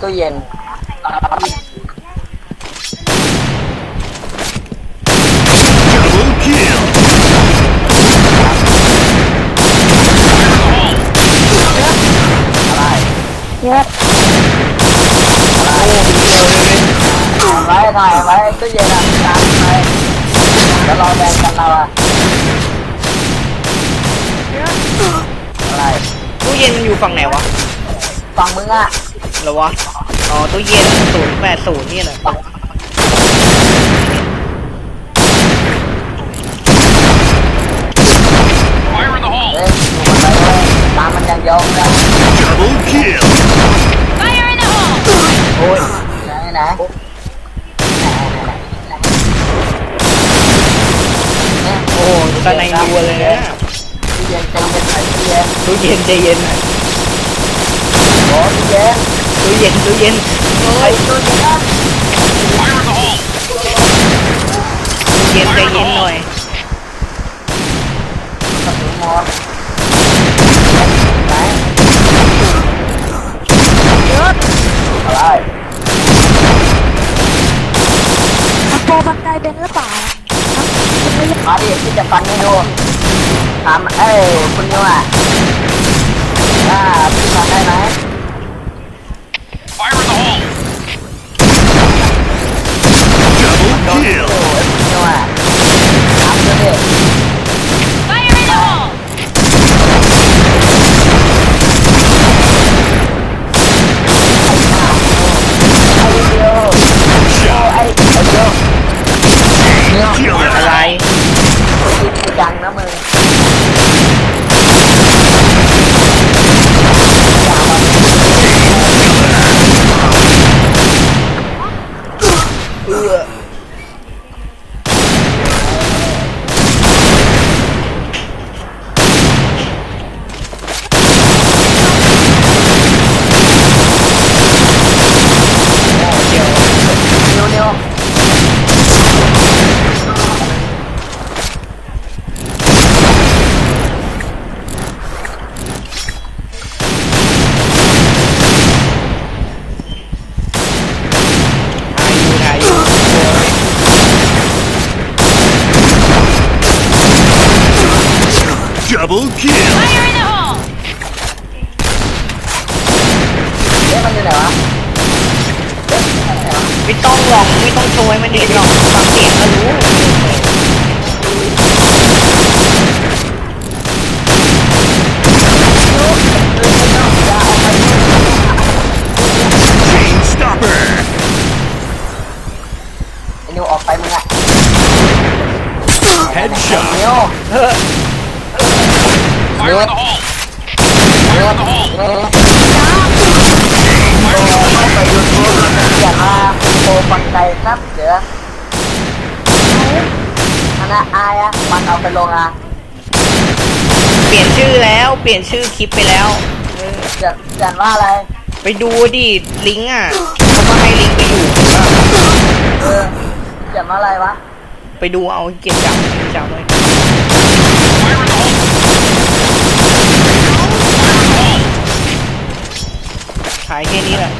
ตู้เย็นอะไรตู้เย็นอยู่ฝั่งไหนวะ ฝั่งมึงอะหรอวะ อ๋อตู้เย็นศูนย์แปดศูนย์นี่แหละ Fire in the hole! เอ้ยดูมันไปเลยตามมันอย่างเดียวนะ Double kill! Fire in the hole! โอ้ยไหนไหนโอ้ตอนในรัวเลยนะตู้เย็นใจเย็นไอ้ตู้เย็นตู้เย็นใจเย็นหน่อย โอ้ตู้เย็น ตู้เย็นตู้เย็นไอ้ตู้เย็นนะ Fire in the hole! ตู้เย็นใจเย็นหน่อยกระสุนหมดไหนเยอะอะไรทำโปรบันไดเป็นหรือเปล่าทำไม่ยากมาดิที่จะฟันให้ดูถามเอ้ยคุณนิวอะอ่าพี่ฟันได้ไหม เอือ นิวนิว ถ่ายอยู่ถ่ายอยู่ Double kill! Fire in the hole! เอ๊ะมันอยู่ไหนวะเอ๊ะมันอยู่ไหนวะไม่ต้องหรอกไม่ต้องโชว์ให้มันเห็นหรอกฟังเสียงก็รู้ Chain stopper! ไอ้นิวออกไปมึงอะ Headshot! นิวเออ Fire in the hole! Fire in the hole! เข้าไปยูทูบอย่ามาโปรฟังใจครับเสือคณะอายอะมันเอาไปลงอะเปลี่ยนชื่อแล้วเปลี่ยนชื่อคลิปไปแล้ว เดี๋ยวเขียนว่าอะไร ไปดูดิลิงก์อะเขาก็ให้ลิงก์ไปอยู่เออเขียนว่าอะไรวะ ไปดูเอาเก็บจับจำไว้ แค่นี้แหละ